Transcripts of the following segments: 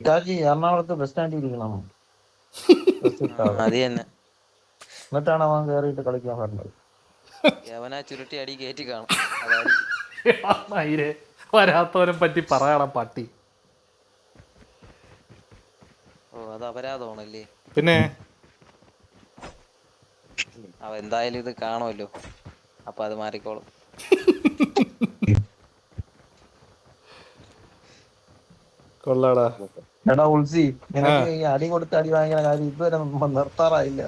Itachi എറണാകുളത്ത് bus സ്റ്റാൻഡിൽ ഇരിക്കണം. അത് തന്നെ. എന്നിട്ടാണ് അവൻ കയറിയിട്ട് കളിക്കാൻ പറഞ്ഞത്. യവനാ ചുരുട്ടി അടി കയറ്റി കാണും. വരാത്തവനെ പറ്റി പറയണം പട്ടി. ഓ അത് അപരാധമാണല്ലേ? പിന്നെ? അവ എന്തായാലും ഇത് കാണുമല്ലോ. അപ്പൊ അത് മാറിക്കോളും. കൊള്ളാടാ. എടാ ഉൾസി നിനക്ക് ഈ അടി കൊടുത്ത് അടി വാങ്ങിക്കുന്ന കാര്യം ഇതുവരെ നമ്മ നിർത്താറായില്ല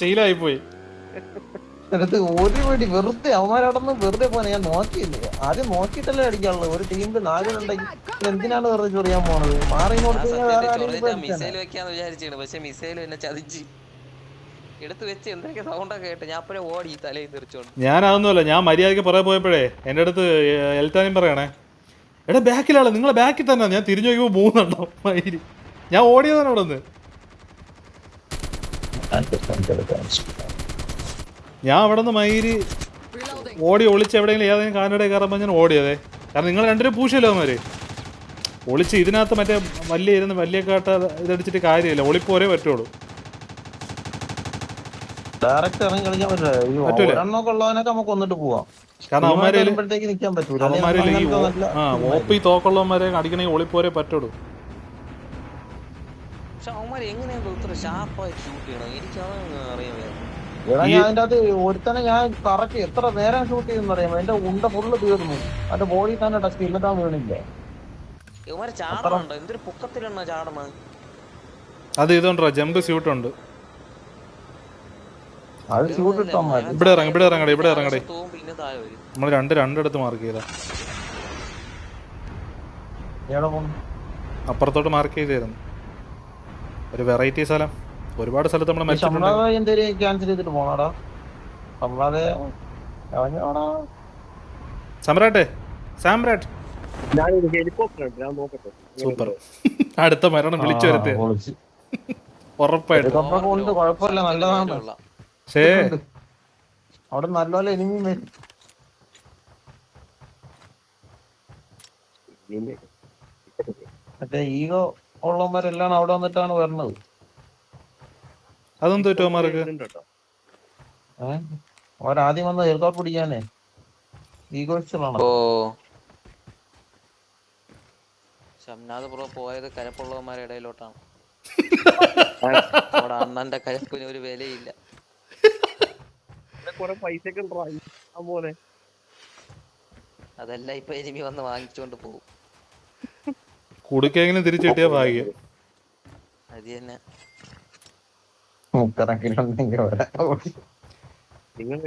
ശീലായി പോയി എന്നിട്ട് ഒരു പിടി വെറുതെ അവന്മാരടന്ന് വെറുതെ പോനെ ഞാൻ നോക്കിയില്ല? ആദ്യം നോക്കിയിട്ടല്ലേ അടിക്കാനുള്ളത് ഒരു ടീമിൽ നാലുണ്ടെങ്കിൽ എന്തിനാണ് വെറുതെ ചൊറിയാൻ പോണത്? മാറി. മിസൈൽ വെക്കാന്ന് പക്ഷെ മിസൈൽ എന്നെ ചതിച്ച്. എടുത്ത് വെച്ച് എന്തൊക്കെ സൗണ്ടൊക്കെ കേട്ട് ഞാൻ അപ്പഴേ ഓടി തലയിൽ തെറിച്ചോണ്ട്. ഞാൻ മര്യാദയ്ക്ക് പുറകെ പോയപ്പോഴേ എന്റെ അടുത്ത് എൽത്താനും പറയണേ. എടാ ബാക്കിലാണ് നിങ്ങളെ ബാക്കിൽ തന്നെ. ഞാൻ തിരിഞ്ഞു നോക്കുമ്പോൾ മൂന്നുണ്ടോ മയിരി ഞാൻ ഓടിയതാണ് അവിടെ നിന്ന് ഞാൻ അവിടെ നിന്ന് മയിരി ഓടി ഒളിച്ച് എവിടെയെങ്കിലും ഏതെങ്കിലും കാനഡ കയറുമ്പോൾ ഞാൻ ഓടിയതേ. കാരണം നിങ്ങൾ രണ്ടുപേരും പൂശല്ലോ അവന്മാര്. ഒളിച്ച് ഇതിനകത്ത് മറ്റേ വലിയ ഇരുന്ന് വലിയ കാട്ട ഇതടിച്ചിട്ട് കാര്യമില്ല. ഒളിപ്പോരേ പറ്റുള്ളൂ. ഡയറക്റ്റ് ഇറങ്ങി കളിക്കാൻ പറ്റില്ല. നമുക്ക് വന്നിട്ട് പോവാം. കാരണം അവന്മാരെ ഈ നല്ല ആ ഓപ്പി തോക്കുള്ളവന്മാരെ അടിക്കണമെങ്കിൽ ഒളിപ്പോരെ പറ്റുള്ളൂ പക്ഷെ അവന്മാർ എങ്ങനെയാണ് ഇത്ര ഷാർപ്പായിട്ട് ഷൂട്ട് ചെയ്യണം എനിക്ക്. എടാ ഈ- ഞാൻ അതിന്റെ അത് ഒരുത്തനെ ഞാൻ കറക്റ്റ് എത്ര നേരം ഷൂട്ട് ചെയ്യുന്ന അറിയാമോ എന്റെ ഉണ്ട ഫുള്ള് തീർന്നു. അതിന്റെ ബോഡി തന്നെ ടച്ച് എന്നിട്ടാ വീണില്ലേ. ഇവന്മാരെ ചാടണുണ്ടോ എന്തൊരു പൊക്കത്തിലാണ് ചാടണത് അത് ഇതുണ്ടോ? ജമ്പ് സ്യൂട്ടുണ്ട് അത് ഷൂട്ട് ഇട്ടോ ഇവിടെ ഇറങ്ങി ഇവിടെ ഇറങ്ങടേ ഇവിടെ ഇറങ്ങടേ നമ്മൾ രണ്ട് രണ്ടിടത്ത് മാർക്ക് ചെയ്താ. അപ്പുറത്തോട്ട് മാർക്ക് ചെയ്തായിരുന്നു. ഒരു വെറൈറ്റി സ്ഥലം. ഒരുപാട് സ്ഥലത്ത് നമ്മൾ മരിച്ചിട്ടുണ്ട്. ക്യാൻസൽ ചെയ്തിട്ട് പോണാടാ? സമ്രാട്ടെ സാമ്രാട്ട്. സൂപ്പർ അടുത്ത മരണം വിളിച്ചു വരുത്തേ ഉറപ്പായിട്ടും. കുഴപ്പമില്ല നല്ലതാണ്. അവിടെ നല്ലപോലെ എനിമി മറ്റേ ഈഗോ ഉള്ളവന്മാരെല്ലാം അവിടെ വന്നിട്ടാണ് വരണത്. കേട്ടോ. ഏഹ് അവരാദ്യം വന്ന് ഹെലികോപ്റ്റർ പിടിക്കാനേ. ഈഗോയിസ്റ്റുകളാണ് ഓ. പോയത് കരപ്പുള്ളവന്മാരുടെ ഇടയിലോട്ടാണ്. അവിടെ അണ്ണന്റെ കരപ്പിന് ഒരു വിലയില്ല. കുറെ പൈസ ഒക്കെ ഉണ്ടായി ആ പോലെ. അതെല്ലാം ഇപ്പൊ എനിമി വന്ന് വാങ്ങിച്ചോണ്ട് പോകും കുടുക്കെങ്കിലും തിരിച്ചു കിട്ടിയ ഭാഗ്യം. അത് തന്നെ.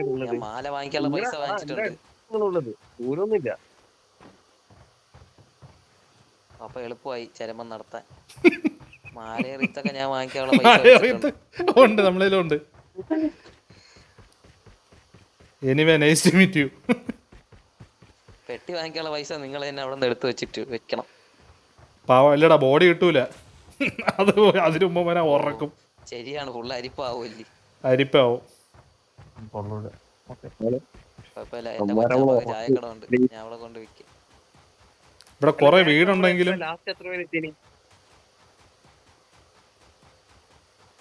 ഉള്ളത്? ഞാൻ മാല വാങ്ങിക്കാനുള്ള പൈസ വാങ്ങിച്ചിട്ടുണ്ട്. നിങ്ങളുള്ളത്. ദൂരമൊന്നുമില്ല അപ്പൊ എളുപ്പമായി ചരമം നടത്താൻ. മാല റീത്തൊക്കെ ഞാൻ വാങ്ങിക്കാനുള്ള പൈസ ഉണ്ട് നമ്മളതിലും ഉണ്ട്. Anyway nice to meet you പെട്ടി വാങ്ങിക്കാനുള്ള പൈസ നിങ്ങൾ തന്നെ അവിടെ നിന്ന് എടുത്തു വെച്ചിട്ട് വെക്കണം. പാവം അല്ലടാ ബോഡി കിട്ടൂല. അത് അതിനു മുമ്പ് വരാൻ ഉറക്കും. ശരിയാണ് ഫുള്ള് അരിപ്പാവൂല്ലേ അരിപ്പാവും. കുഴപ്പമില്ല എന്റെ ചായക്കട ഉണ്ട്. ഞാൻ അവിടെ കൊണ്ട് വിൽക്കും ഇവിടെ കുറെ വീടുണ്ടെങ്കിലും ലാസ്റ്റ് എത്ര പേര് എത്തിനി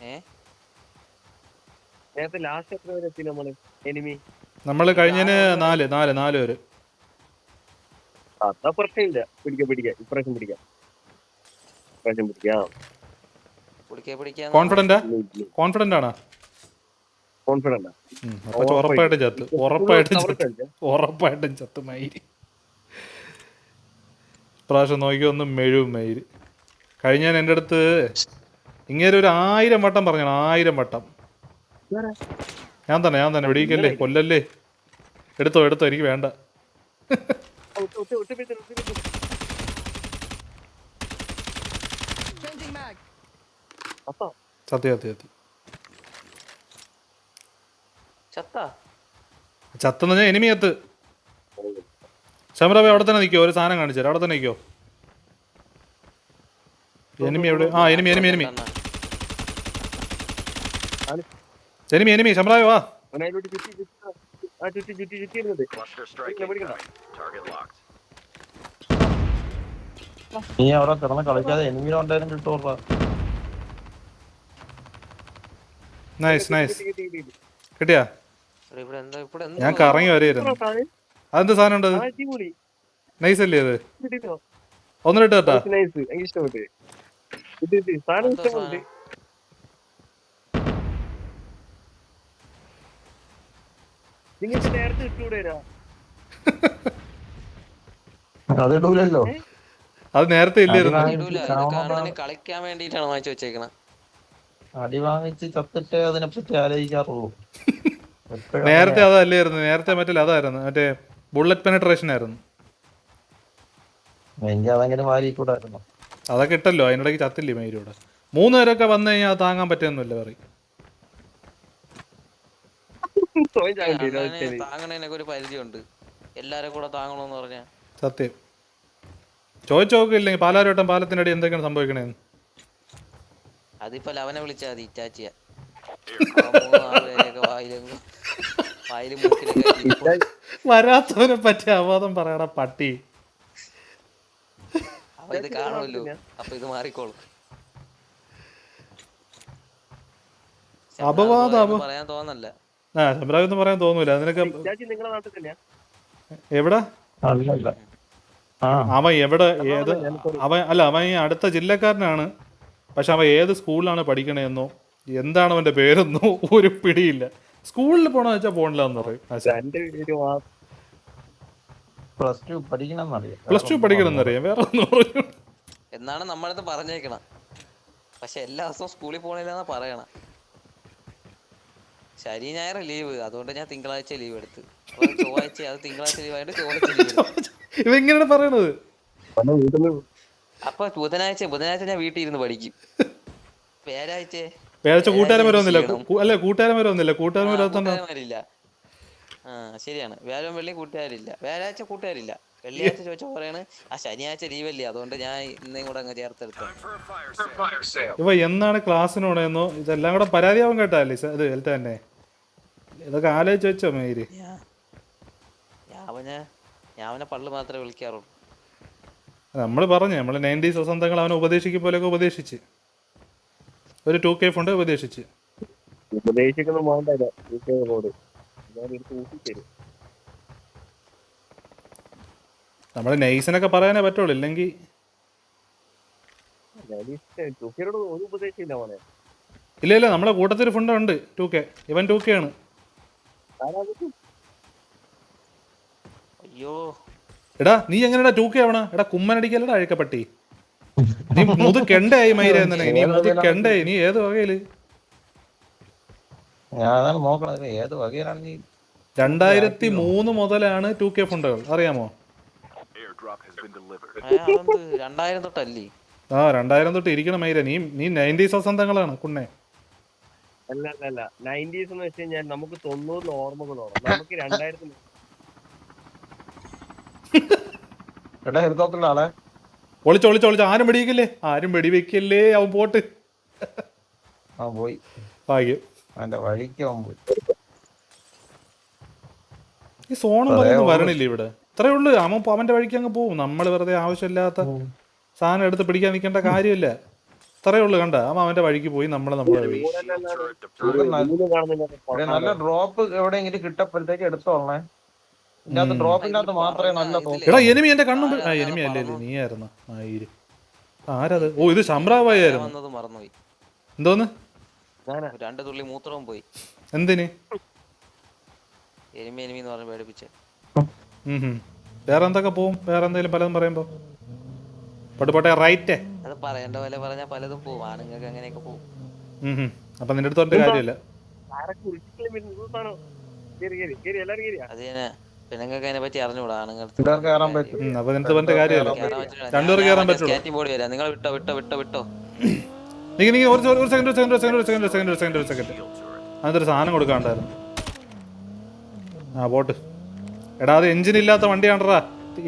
ഏ? നേരത്തെ ലാസ്റ്റ് എത്ര പേര് എത്തി നമ്മൾ? എനിമി? നമ്മൾ കഴിഞ്ഞതിന് നാല് നാല് നാല് പേര്. അതാ പ്രശ്നമില്ല. പിടിക്കാം പിടിക്കാം. ഇപ്രാവശ്യം പിടിക്കാം. ഇപ്രാവശ്യം പിടിക്കാം. പിടിക്കേ പിടിക്കാൻ കോൺഫിഡന്റാ കോൺഫിഡന്റ് ആണോ? കോൺഫിഡന്റ് അപ്പൊ ഉറപ്പായിട്ടും ചത്ത്. ഉറപ്പായിട്ടും ചത്ത്. ഉറപ്പായിട്ടും ചത്ത് മയിര് പ്രാവശ്യം നോക്കി ഒന്ന് മെഴുവും മയിര് കഴിഞ്ഞ എന്റെ അടുത്ത് ഇങ്ങനെ ഒരു ആയിരം വട്ടം പറഞ്ഞു ആയിരം വട്ടം. ഞാൻ തന്നെ ഞാൻ തന്നെ. വെടിയിക്കല്ലേ? കൊല്ലല്ലേ? എടുത്തോ എടുത്തോ എനിക്ക് വേണ്ട. സത്യം സത്യം സത്യം ചത്താ? ചത്തെന്ന് പറഞ്ഞാൽ എനിമി ചത്ത് ശമരാബ് അവിടെ തന്നെ നിൽക്കോ ഒരു സാധനം കാണിച്ചു അവിടെ തന്നെ നിൽക്കോ എനിമി എവിടെ? ആ enemy enemy enemy. Enemy enemy ശമരാബ് വാ. ആ ചുറ്റി ചുറ്റി ചുറ്റി ഇരുന്നത്. നീ അവിടെ കിടന്ന് കളിക്കാതെ എനിമിനെ ഉണ്ടായാലും കിട്ടുമല്ലോ നൈസ് നൈസ് കിട്ടി, കിട്ടി, കിട്ടി, കിട്ടി. കിട്ടിയാ? ഞാൻ കറങ്ങി വരെയായിരുന്നു അതെന്താ സാധനം? ഉണ്ട് നൈസ് അല്ലേ അത്? ഒന്നിട്ട് കേട്ടാ നൈസ് എനിക്ക് ഇഷ്ടപ്പെട്ടു കിട്ടി കിട്ടി സാധനം എന്താ ഇഷ്ടപ്പെട്ടു സാധനം? നിങ്ങൾക്ക് നേരത്തെ ഇട്ടുകൂടെരാ അത് ഇടൂലല്ലോ. അത് നേരത്തെ ഇല്ലായിരുന്നു കളിക്കാൻ വേണ്ടിട്ടാണ് വാങ്ങിച്ചു അടി വാങ്ങിച്ച് ചത്തിട്ട് അതിനെ പറ്റി ആലോചിക്കാറുള്ളൂ നേരത്തെ അതല്ലായിരുന്നു. നേരത്തെ മറ്റേ അതായിരുന്നു. മറ്റേ ബുള്ളറ്റ് പെനട്രേഷൻ ആയിരുന്നു. അതൊക്കെ ഇട്ടല്ലോ. അതിനിടയ്ക്ക് ചത്തില്ലേ മയിലൂടെ മൂന്ന് പേരൊക്കെ വന്നു കഴിഞ്ഞാൽ താങ്ങാൻ പറ്റുന്നില്ല പറയും. താങ്ങണേനൊക്കെ ഒരു പരിധിയുണ്ട്. എല്ലാരും കൂടെ താങ്ങണോന്ന് പറഞ്ഞ. സത്യം. ചോദിച്ചു നോക്കില്ലെങ്കിൽ പാലാരോട്ടം പാലത്തിനടി എന്തൊക്കെയാണ് സംഭവിക്കണേന്ന് അതിപ്പോ ലവനെ വിളിച്ചാ മതി ഇറ്റാച്ചിയ. വരാത്തവനെ പറ്റി അവാദം പറയണ പട്ടി. അപ്പൊ ഇത് കാണുമല്ലോ. അപ്പൊ ഇത് മാറിക്കോളും. അപവാദം, അപ- പറയാൻ തോന്നല്ല. ആ ശബരാജ് ഒന്നും പറയാൻ തോന്നൂല. അതിനൊക്കെ നാട്ടിൽ തന്നെയാ? എവിടെ? അല്ലല്ല. ആ. അവൻ എവിടെ ഏത് അവൻ അല്ല അവൻ ഈ അടുത്ത ജില്ലക്കാരനാണ്. പക്ഷെ അവൻ ഏത് സ്കൂളിലാണ് പഠിക്കണേന്നോ എന്താണ് അവന്റെ പേരെന്നോ ഒരു പിടിയില്ല. സ്കൂളിൽ പോണെന്ന് വെച്ചാൽ പോണില്ല എന്ന് പറയും. എന്റെ ഒരു വാ- പ്ലസ് ടു പഠിക്കണമെന്നറിയാം. പ്ലസ് ടു പഠിക്കണം എന്നറിയാം വേറെ ഒന്നും പറയും എന്നാണ് നമ്മളടുത്ത് പറഞ്ഞേക്കണം. പക്ഷെ എല്ലാ ദിവസവും സ്കൂളിൽ പോണില്ലെന്നാ പറയണ. ശനി ഞായർ ലീവ്. അതുകൊണ്ട് ഞാൻ തിങ്കളാഴ്ച ലീവ് എടുത്ത്. അപ്പൊ ചൊവ്വാഴ്ച അത് തിങ്കളാഴ്ച ലീവ് ആയിട്ട് ചൊവ്വാഴ്ച ലീവ് ഇവ ഇങ്ങനെയാണ് പറയണത്. അപ്പൊ ബുധനാഴ്ച ബുധനാഴ്ച ഞാൻ വീട്ടിൽ ഇരുന്ന് പഠിക്കും. വ്യാഴാഴ്ച വേരാഴ്ച കൂട്ടുകാരൻ വരെ ഒന്നില്ല അല്ല കൂട്ടുകാരൻ വരെ ഒന്നില്ല കൂട്ടുകാരൻ വരെ ആ ശരിയാണ്. വ്യാഴം വെള്ളി കൂട്ടുകാരില്ല. വ്യാഴാഴ്ച കൂട്ടുകാരില്ല. വെള്ളിയാഴ്ച ചോദിച്ചാൽ പറയാണ് ആ ശനിയാഴ്ച ലീവല്ലേ അതുകൊണ്ട് ഞാൻ ഇന്നും കൂടെ അങ്ങ് ചേർത്തെടുത്തു. ഇവ എന്നാണ് ക്ലാസ്സിന് പോണേന്നോ ഇതെല്ലാം കൂടെ പരാതിയാവും കേട്ടാ ലിസ ഇത് തന്നെ ഇതൊക്കെ ആലോചിച്ച് വെച്ചോ മേരി. ഞാൻ ഞാവനെ ഞാവനെ പള്ളു മാത്രമേ വിളിക്കാറുള്ളൂ. നമ്മൾ പറഞ്ഞു നമ്മൾ നയന്റീസ് വസന്തങ്ങൾ അവനെ ഉപദേശിക്കും പോലെയൊക്കെ ഉപദേശിച്ച്. ഒരു ടു കെ ഫണ്ട് ഉപദേശിച്ച്. ഉപദേശിക്കുന്ന ഞാൻ നമ്മൾ നൈസിനൊക്കെ പറയാനേ പറ്റുള്ളൂ ഇല്ലെങ്കിൽ ഞാൻ ഇല്ല ഇല്ല നമ്മളെ കൂട്ടത്തിൽ ഫണ്ട് ഉണ്ട് ടു കെ. ഇവൻ ടു കെ ആണ് അയ്യോ. എടാ നീ എങ്ങനെടാ ടു കെ ആവണ? എടാ കുമ്മനടിക്കല്ലടാ അഴക്കപ്പട്ടി നീ മുത് കെണ്ടായി മൈര എന്നുണ്ടെങ്കിൽ നീ മുത് കെണ്ടായി നീ ഏത് വകയിൽ? രണ്ടായിരത്തി മൂന്ന് മുതലാണ് ടു കെ ഫണ്ടുകൾ. അറിയാമോ? രണ്ടായിരം തൊട്ടല്ലേ? ആ രണ്ടായിരം തൊട്ട് ഇരിക്കണം മൈര. നീ നീ നയന്റീസ് വസന്തങ്ങളാണ് കുണ്ണെ. അല്ല അല്ല അല്ല നയന്റീസ് എന്ന് വെച്ച് കഴിഞ്ഞാൽ നമുക്ക് തൊണ്ണൂറിൽ ഓർമ്മകളോളം നമുക്ക് രണ്ടായിരത്തി എടാ ഹെലികോപ്റ്ററിലെ ആളെ? ഒളിച്ച് ഒളിച്ച് ഒളിച്ച്. ആരും വെടിവെക്കില്ലേ? ആരും വെടിവെക്കല്ലേ? അവൻ പോട്ട്. ആ പോയി. ഭാഗ്യം. അവന്റെ വഴിക്ക് അവൻ പോയി. ഈ സോണം പറയുന്നത് വരണില്ല ഇവിടെ? ഇത്രേ ഉള്ളു. അവൻ പോ- അവന്റെ വഴിക്ക് അങ്ങ് പോവും നമ്മൾ വെറുതെ ആവശ്യമില്ലാത്ത സാധനം എടുത്ത് പിടിക്കാൻ നിൽക്കേണ്ട കാര്യമില്ല. ഇത്രേ ഉള്ളു കണ്ട? ആ മാമന്റെ വഴിക്ക് പോയി നമ്മളെ നമ്മുടെ വഴി നല്ല ഡ്രോപ്പ് എവിടെയെങ്കിലും കിട്ടപ്പോഴത്തേക്ക് എടുത്തോളണേ ഡ്രോപ്പിനകത്ത് മാത്രമേ നല്ല എടാ എനിമി എന്റെ കണ്ണും ആ എനിമി അല്ലേ നീ ആയിരുന്നു ആയിര് ആരത്? ഓ ഇത് വന്നത് മറന്നുപോയി. എന്തോന്ന്? രണ്ട് തുള്ളി മൂത്രവും പോയി. എന്തിന്? എനിമി എനിമി എന്ന് പറഞ്ഞ് പേടിപ്പിച്ച്. വേറെ എന്തൊക്കെ പോവും? വേറെ എന്തെങ്കിലും പലതും പറയുമ്പോ. പോട്ടെ റൈറ്റേ പറയേണ്ട പോലെ പറഞ്ഞാൽ പലതും പോവും. ആണുങ്ങൾക്ക് അങ്ങനെയൊക്കെ പോവും. അപ്പൊ നിന്റെ അടുത്ത് കാര്യമില്ല. പെണ്ണുങ്ങൾക്ക് അതിനെ പറ്റി അറിഞ്ഞൂടാ ആണുങ്ങൾക്ക് നിങ്ങൾ വിട്ടോ വിട്ടോ വിട്ടോ വിട്ടോ. ഒരു സെക്കൻഡ് ഒരു സെക്കൻഡ് ഒരു സെക്കൻഡ് ഒരു സെക്കൻഡ് ഒരു സെക്കൻഡ് ഒരു സെക്കൻഡ് സാധനം കൊടുക്കാണ്ടായിരുന്നു. ആ പോട്ട്. എടാ അത് എഞ്ചിൻ ഇല്ലാത്ത വണ്ടിയാണ്ടറാ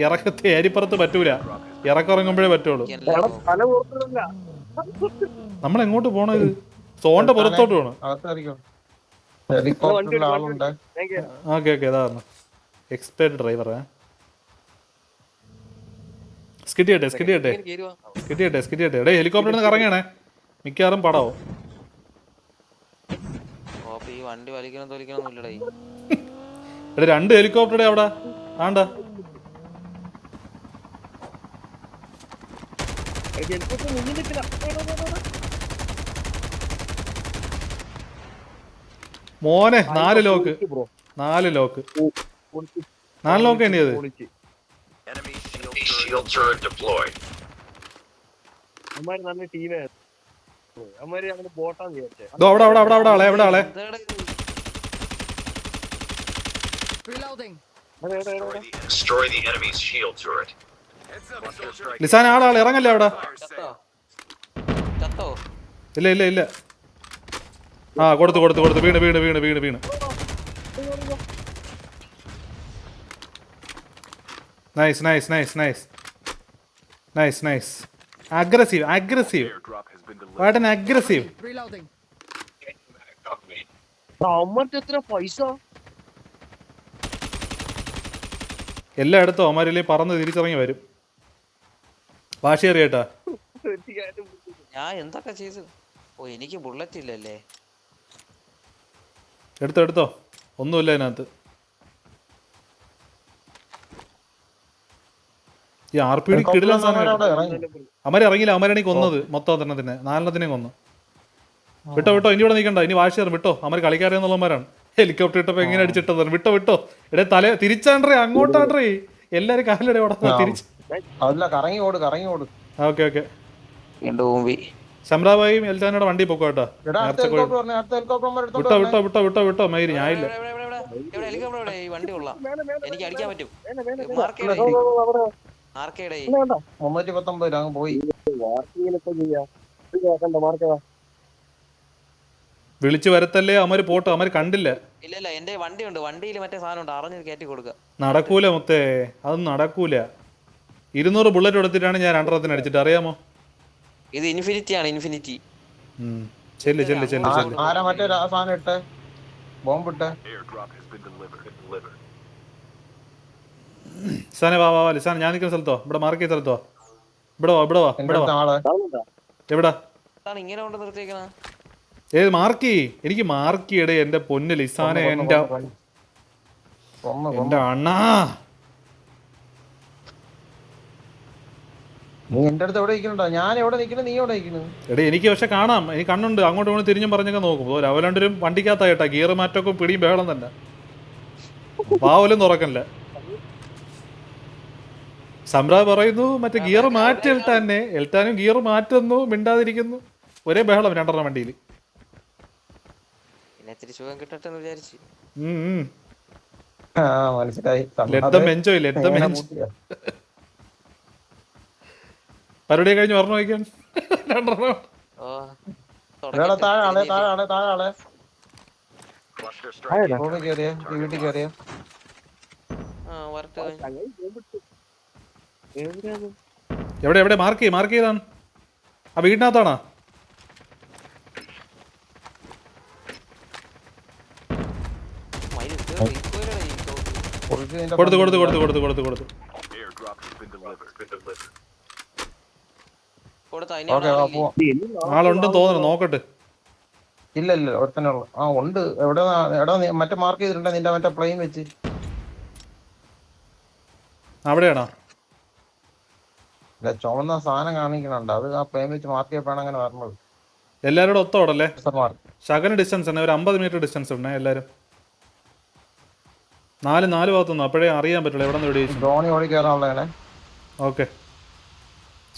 ഇറക്കത്തെ അരിപ്പുറത്ത് പറ്റൂല. ഇറക്കിറങ്ങുമ്പോഴേ പറ്റുള്ളൂ. നമ്മൾ എങ്ങോട്ട് പോണത്? സോണിന്റെ പുറത്തോട്ട് പോണം. ഓക്കെ ഓക്കെ പറഞ്ഞു എക്സ്പേർട്ട് ഡ്രൈവർ സ്കിറ്റ് ചെയ്യട്ടെ സ്കിറ്റ് ചെയ്യട്ടെ ഇങ്ങനെ കേറുവാ. സ്കിറ്റ് ചെയ്യട്ടെ എടേ ഹെലികോപ്റ്ററിൽ നിന്ന് കറങ്ങണേ. മിക്കവാറും പടാവും? വണ്ടി വലിക്കണം തൊലിക്കണം ഇല്ലടേ എടാ രണ്ട് ഹെലികോപ്റ്ററുടെ അവിടെ. ആണ്ട. ഹെലികോപ്റ്റർ മുന്നിൽ നിൽക്കില്ല. മോനെ നാല് ലോക്ക്. നാല് ലോക്ക്. നാല് ലോക്ക്. അവന്മാര് നല്ല ടീമായിരുന്നു അവിടെ അവിടെ അവിടെ അവിടെ ആളെ എവിടെ ആളെ destroy the enemy's shield turret. ലിസാൻ ആളാളെ ഇറങ്ങല്ലേ അവിടെ? ചത്തോ? ഇല്ല ഇല്ല ഇല്ല. ആ കൊടുത്തു കൊടുത്തു കൊടുത്തു. വീണ് വീണ് വീണ് വീണ് വീണ്. Nice nice nice nice nice nice aggressive aggressive Airdrop has been delivered. What an aggressive Reloading. എത്ര പൈസ? എല്ലായിടത്തും അമാരിലെ പറന്ന് തിരിച്ചിറങ്ങി വരും. വാശിയേറിയേട്ടാ അറിയട്ടാ ഞാൻ എന്തൊക്കെ ചെയ്തു? ഓ എനിക്ക് ബുള്ളറ്റ് ഇല്ലല്ലേ. എടുത്തോ എടുത്തോ. ഒന്നുമില്ല അതിനകത്ത്. ഈ ആർ പി ഡി കിടില അമര ഇറങ്ങിയില്ല അമരണി കൊന്നത് മൊത്തം തന്നെ നാലെണ്ണത്തിനെ കൊന്നു. വിട്ടോ വിട്ടോ ഇനി ഇവിടെ നിൽക്കണ്ട. ഇനി വാശിയർ വിട്ടോ അമർ കളിക്കാരെന്നുള്ളവന്മാരാണ് ഹെലികോപ്റ്റർ ഇട്ടപ്പോ എങ്ങനെ അടിച്ചിട്ടത്? വിട്ടോ വിട്ടോ. എടേ തല തിരിച്ചാണ്ട്രേ അങ്ങോട്ടാണ്ട്രേ എല്ലാരും കാലിടെ ഓടാ തിരിച്ച് അതല്ല കറങ്ങി ഓട് കറങ്ങി ഓട്. Okay okay. വീണ്ടും ഊമ്പി വണ്ടി പൊക്കോ കേട്ടോ വിട്ടോ. വിട്ടോ മയിരി ഞാനില്ല. വണ്ടി കൊള്ളാം. എനിക്ക് അടിക്കാൻ പറ്റും. വേണ്ട, വേണ്ട, വേണ്ട. വേണ്ട, വേണ്ട, വേണ്ട. വേണ്ട. മുന്നൂറ്റി പത്തൊമ്പത് അങ്ങ് പോയി. വിളിച്ചു വരത്തല്ലേ അമര് പോട്ടോ? അമര് കണ്ടില്ല. ഇല്ല ഇല്ല എന്റെ വണ്ടിയുണ്ട്. വണ്ടിയിൽ മറ്റേ സാധനം ഉണ്ട് അറിഞ്ഞ് കയറ്റി കൊടുക്കുക നടക്കൂല മുത്തേ. അതൊന്നും നടക്കൂല. ഇരുന്നൂറ് ബുള്ളറ്റ് എടുത്തിട്ടാണ് ഞാൻ രണ്ടെണ്ണത്തിന് അടിച്ചിട്ട്. അറിയാമോ? ഇത് ഇൻഫിനിറ്റി ആണ് ഇൻഫിനിറ്റി. ചെല്ല് ചെല്ല് ചെല്ല് ചെല്ല്. ആരാ മറ്റേ ആ സാധനം ഇട്ടെ? ബോംബ് ഇട്ടെ. ലിസാനെ വാ വാ വാ ലിസാൻ ഞാൻ നിൽക്കുന്ന സ്ഥലത്തോ? ഇവിടെ മാർക്ക് ചെയ്ത സ്ഥലത്തോ? ഇവിടെ വാ ഇവിടെ വാ എന്റെ ഇവിടെ വാ. എവിടെ? ഇങ്ങനെ കൊണ്ട് നിർത്തിയേക്കണ. ഏത് മാർക്കി എനിക്ക് മാർക്കിയുടെ എന്റെ പൊന്ന് ലിസാനെ എന്റെ എന്റെ അണ്ണാ! നീ എന്റെ അടുത്ത് എവിടെ നിൽക്കണോ ഞാൻ എവിടെ നിൽക്കണേ നീ എവിടെ നിൽക്കണു എടേ എനിക്ക് പക്ഷെ കാണാം. എനിക്ക് കണ്ണുണ്ട്. അങ്ങോട്ടും ഇങ്ങോട്ടും തിരിഞ്ഞും പറഞ്ഞൊക്കെ നോക്കും. ഓ രവലണ്ടരും വണ്ടിക്കകത്താ കേട്ടാ. ഗിയർ മാറ്റമൊക്കെ പിടിയും ബഹളം തന്നെ. പാവലും തുറക്കല്ല സംരാ പറയുന്നു മറ്റേ ഗിയർ മാറ്റി എൽട്ടാനെ എൽട്ടാനും ഗിയർ മാറ്റുന്നു. മിണ്ടാതിരിക്കുന്നു. ഒരേ ബഹളം രണ്ടെണ്ണം വണ്ടിയിൽ. മനസ്സിലായി. പരിപാടി കഴിഞ്ഞ് പറഞ്ഞു വയ്ക്കാൻ. രണ്ടെണ്ണം. ഓ എടാ താഴെ ആളെ താഴെ ആളെ താഴെ ആളെ. റൂമിൽ കയറിയ വീട്ടിൽ കയറിയ ആ വരട്ടെ. ചങ്ങായി എവിടെ എവിടെ? മാർക്ക് ചെയ്ത് മാർക്ക് ചെയ്താണ്. ആ വീടിനകത്താണോ? കൊടുത്തു കൊടുത്തു കൊടുത്തു കൊടുത്തു കൊടുത്തു കൊടുത്തു Airdrop has been delivered. Been delivered. കൊടുത്തോ ഇനി ഓക്കെ അവിടെ വാ ആളില്ലേ? പോവാം ഇനി നാളെ ആളുണ്ടെന്ന് തോന്നുന്നു നോക്കട്ടെ. ഇല്ല ഇല്ല ഒരുത്തന്നെ ഉള്ളു. ആ ഉണ്ട്. എവിടെ എടാ മറ്റേ മാർക്ക് ചെയ്തിട്ടുണ്ട് നിന്റെ മറ്റേ പ്ലെയിൻ വെച്ച്? അവിടെയാണോ? ഇല്ല ചുമന്ന സാധനം കാണിക്കണുണ്ട് അത് ആ പ്ലെയിൻ വെച്ച് മാർക്ക് ചെയ്യപ്പോഴാണ് അങ്ങനെ വരണത് എല്ലാവരോടും ഒത്തോടല്ലേ ശകന ഡിസ്റ്റൻസ് ആണ് ഒരു അമ്പത് മീറ്റർ ഡിസ്റ്റൻസ് ഉണ്ടേ എല്ലാരും? നാല് നാല് ഭാഗത്തുനിന്ന്? അപ്പോഴേ അറിയാൻ പറ്റുള്ളൂ എവിടെ നിന്ന് ഓടി കയറാനുള്ളതാണ് ഓക്കെ.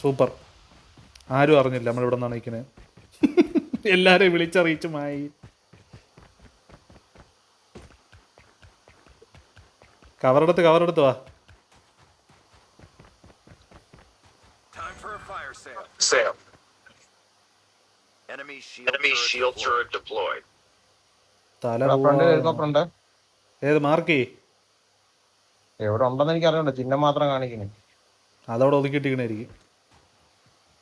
സൂപ്പർ. ആരും അറിഞ്ഞില്ല നമ്മൾ ഇവിടെ നിന്നാണ് നിൽക്കുന്നത് എല്ലാരെയും വിളിച്ചറിയിച്ചു മായി കവറെടുത്ത് കവറെടുത്ത് വാ Time for a fire sale. Sale. Enemy shield. Enemy shield turret deployed. തല ഫ്രണ്ട് പോവാ. ഹെലികോപ്റ്റർ ഉണ്ട് ഏത് മാർക്ക് എവിടെ ഉണ്ടെന്ന് എനിക്ക് അറിയണ്ട ചിഹ്നം മാത്രം കാണിക്കുന്നു അതവിടെ ഒതുക്കിയിട്ടിരിക്കണായിരിക്കും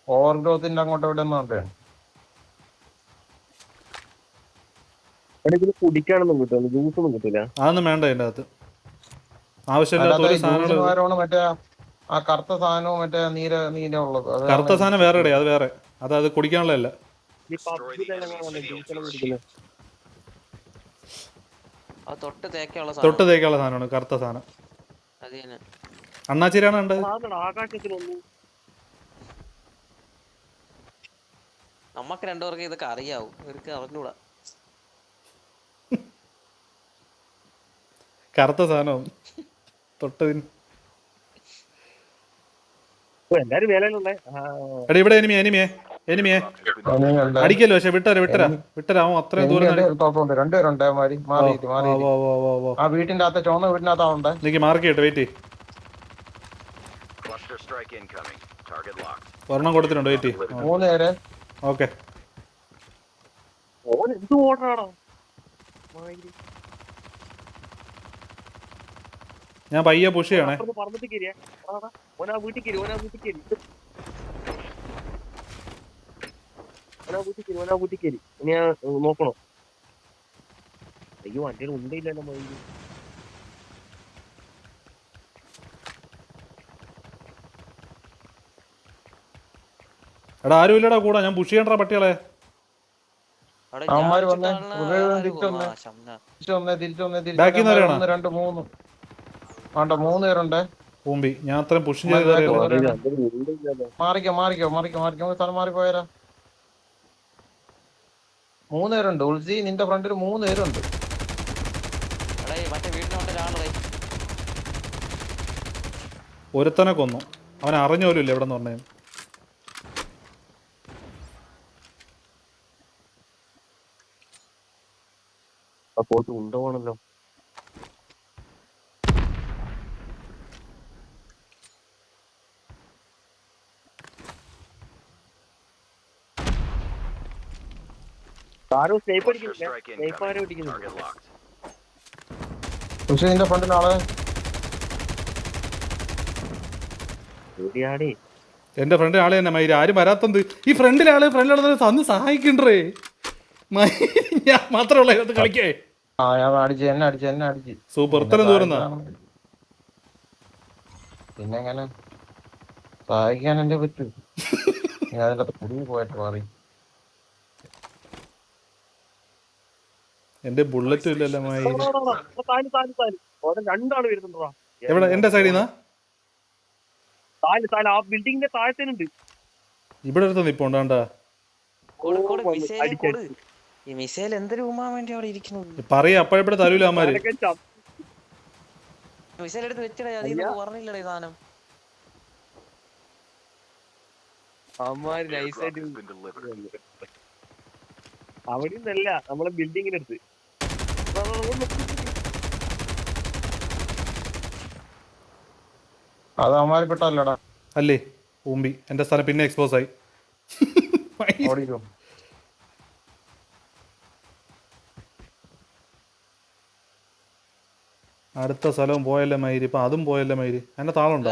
ഓവർ ഗ്രോത്തിന്റെ അങ്ങോട്ട് എവിടെ നിന്നാണ് കുടിക്കാനൊന്നും കിട്ടില്ല ജ്യൂസ് ഒന്നും കിട്ടില്ല അതൊന്നും വേണ്ട അകത്ത്. ആവശ്യമില്ലാത്ത ഒരു മറ്റേ ആ കറുത്ത സാധനവും മറ്റേ നീര നീര ഉള്ളത്. അതാണ് കറുത്ത സാധനം വേറെ ഇടേ അത് വേറെ. കുടിക്കാനുള്ളതല്ല. തൊട്ട് തേക്കാനുള്ള സാധനം. തേക്കാനുള്ള സാധനമാണ് കറുത്ത സാധനം. അണ്ണാച്ചിരാണ് കണ്ടത്? അതാണ് ആകാശത്തിലൊന്നും നമ്മക്ക് രണ്ടുപേർക്ക് ഇതൊക്കെ അറിയാവും. ഇവർക്ക് അറിഞ്ഞൂടാ. കറുത്ത സാധനം. തൊട്ടതിന്. എല്ലാരും എടാ ഇവിടെ എനിമിയെ എനിമിയെ എനിമിയെ. അങ്ങനെയുണ്ട്. അടിക്കല്ലോ പക്ഷെ വിട്ടര വിട്ടര. വിട്ടര അവൻ അത്രയും ദൂരം രണ്ടുപേരുണ്ട് മാറി മാറി. ആ വീട്ടിന്റെ അകത്ത് ചുവന്ന വീടിന്റെ അകത്താവുണ്ട് എനിക്ക് മാർക്ക് ചെയ്യട്ടെ വെയിറ്റ്. ഒരെണ്ണം കൊടുത്തിട്ടുണ്ട് വെയിറ്റ് മൂന്ന് പേര്. ഓക്കെ. ഓൻ എന്ത് ഓർഡറാണോ ഞാൻ പയ്യെ പുഷ് ചെയ്യണേ. നോക്കണോ? അയ്യോ അന്റെ ഉണ്ടയില്ലല്ലോ മൈൻഡ്. എടാ ആരും ഇല്ലടാ കൂടാ. ഞാൻ പുഷ് ചെയ്യണ്ട പട്ടികളെ. അവന്മാര് വന്നേ. തിരിച്ച് വന്നേ. തിരിച്ചു വന്നേ തിരിച്ചു വന്നേ തിരിച്ചു രണ്ട് മൂന്ന്. വേണ്ട മൂന്ന് പേരുണ്ട്. ഞാൻ അത്രയും പുഷ് ചെയ്ത് മാറിക്കോ മാറിക്കോ മാറിക്കോ മാറിക്കോ. സ്ഥലം മൂന്ന് പേരുണ്ട്. ഉൾസി നിന്റെ ഫ്രണ്ടിൽ മൂന്ന് പേരുണ്ട്. ഒരുത്തനെ കൊന്നു. അവൻ അറിഞ്ഞ പോലും ഇല്ല എവിടെ നിന്ന് പറഞ്ഞു ആ പോട്ട് ഉണ്ടോണല്ലോ ആരും സ്നേപ്പ് Cluster അടിക്കുന്നില്ല strike സ്നേപ്പ് ആരും incoming. അടിക്കുന്നില്ല Target locked. പോണല്ലോ നിന്റെ ആൾ. എന്റെ ഫ്രണ്ട് ആളെ തന്നെ മയിര് ആരും വരാത്തത്. ഈ ഫ്രണ്ടിലെ ആൾ ഫ്രണ്ടിലുള്ളത് തന്ന് സഹായിക്കണ്ടേ? മയിര് ഞാൻ മാത്രമുള്ള ഇതിനകത്ത് കളിക്കേ. ആ ഞാൻ അടിച്ച് എന്നെ അടിച്ച് എന്നെ അടിച്ച്. സൂപ്പർ. ഇത്രയും ദൂരം പിന്നെ എങ്ങനെ? സഹായിക്കാൻ എന്റെ പറ്റൂ. ഞാൻ അതിന്റെ അകത്ത് കുടുങ്ങി പോയിട്ട് മാറി. എന്റെ ബുള്ളറ്റും ഇല്ലല്ലോ വരുന്നുണ്ടോ എവിടെ? എന്റെ സൈഡിൽ ആ താഴത്തേനുണ്ട്. ഇവിടെ അടുത്ത് നിപ്പുണ്ട്? കണ്ടാ ഈ മിസൈൽ എന്തൊരു ഉമ്മാൻ വേണ്ടി അവിടെ ഇരിക്കുന്നു? പറയാ അപ്പോഴെപ്പോഴും തരൂല അമ്മാര്. മിസൈൽ എടുത്ത് വെച്ചിടേ അതിൽ പറഞ്ഞില്ലടേ ഈ സാധനം. അമ്മാര് നൈസ് നൈസായിട്ട്. അവിടെ നിന്നല്ല നമ്മളെ ബിൽഡിങ്ങിനടുത്ത് അത് അമ്മാരി പെട്ടല്ലടാ അല്ലേ? പൂമ്പി എന്റെ സ്ഥലം പിന്നെ എക്സ്പോസ് ആയി. ഓടിക്കോ. അടുത്ത സ്ഥലവും പോയല്ലേ മയിര്? ഇപ്പൊ അതും പോയല്ലേ മയിര്? എന്റെ താളുണ്ടോ?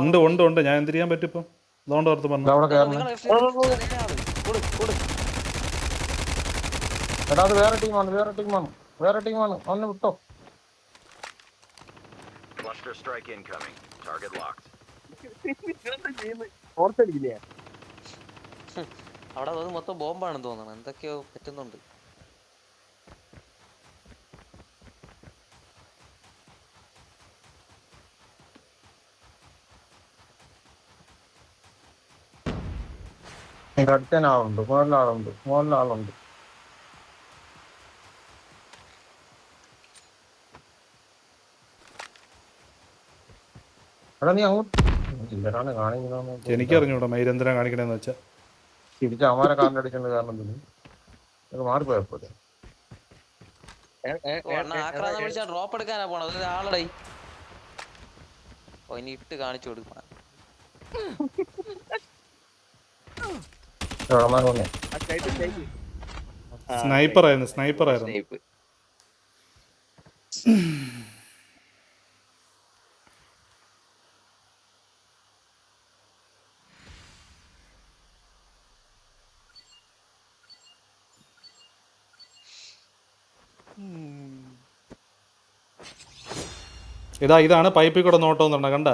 ഉണ്ട് ഉണ്ട് ഉണ്ട്. ഞാൻ എന്ത് ചെയ്യാൻ പറ്റും ഇപ്പം? അതുകൊണ്ട് ഓർത്ത് പറഞ്ഞു എടാ അത് വേറെ ടീമാണ് വേറെ ടീമാണ് വേറെ ടീമാണ് ഒന്ന് വിട്ടോ. Cluster strike incoming. Target locked. ഓർത്തടിക്കില്ലേ അവിടെ അത് മൊത്തം ബോംബാണെന്ന് തോന്നുന്നു. എന്തൊക്കെയോ പറ്റുന്നുണ്ട്. നിന്റെ അടുത്ത ആളുണ്ട് മുകളിൽ ആളുണ്ട് മുകളിൽ ആളുണ്ട് എടാ നീ അങ്ങോട്ട് ഇല്ലടാണ് കാണിക്കുന്ന എനിക്കറിഞ്ഞൂടാ മൈരന്തരം കാണിക്കണെന്ന് കാണിക്കണേന്ന് വെച്ചാ. തിരിച്ച് അവന്മാരെ കാലിലടിക്കേണ്ട കാരണം ആക്രാന്തം വിളിച്ചാ ഡ്രോപ്പ് എടുക്കാനാ പോണത്. ഇനി ഇട്ട് കാണിച്ചു കൊടുക്കണം. സ്നൈപ്പർ ആയിരുന്നു സ്നൈപ്പർ ആയിരുന്നു. ഇതാ ഇതാണ് പൈപ്പിൽ കൂടെ നോട്ടം എന്നുണ്ട കണ്ട?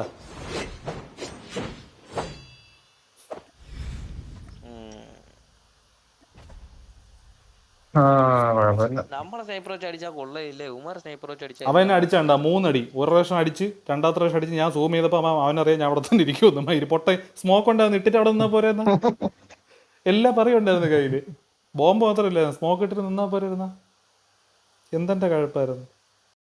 നമ്മളെ സ്നൈപ്പർ വെച്ച് അടിച്ചാൽ കൊള്ളയില്ലേ? ഉമർ സ്നൈപ്പർ വെച്ച് അടിച്ചാൽ അവൻ എന്നെ അടിച്ചണ്ട മൂന്നടി. ഒരു പ്രാവശ്യം അടിച്ച് രണ്ടാമത്തെ പ്രാവശ്യം അടിച്ച് ഞാൻ സൂം ചെയ്തപ്പോൾ അവൻ അവനറിയാം ഞാൻ അവിടെ തന്നെ ഇരിക്കുമെന്ന് മയിര് പൊട്ട സ്മോക്ക് ഉണ്ടായിരുന്നു. ഇട്ടിട്ട് അവിടെ നിന്നാ പോരായിരുന്ന എല്ലാം പറയുണ്ടായിരുന്നു കയ്യിൽ. ബോംബ് മാത്രമല്ല സ്മോക്ക് ഇട്ടിട്ട് നിന്നാ പോരായിരുന്ന എന്തെന്റെ കഴപ്പായിരുന്നു?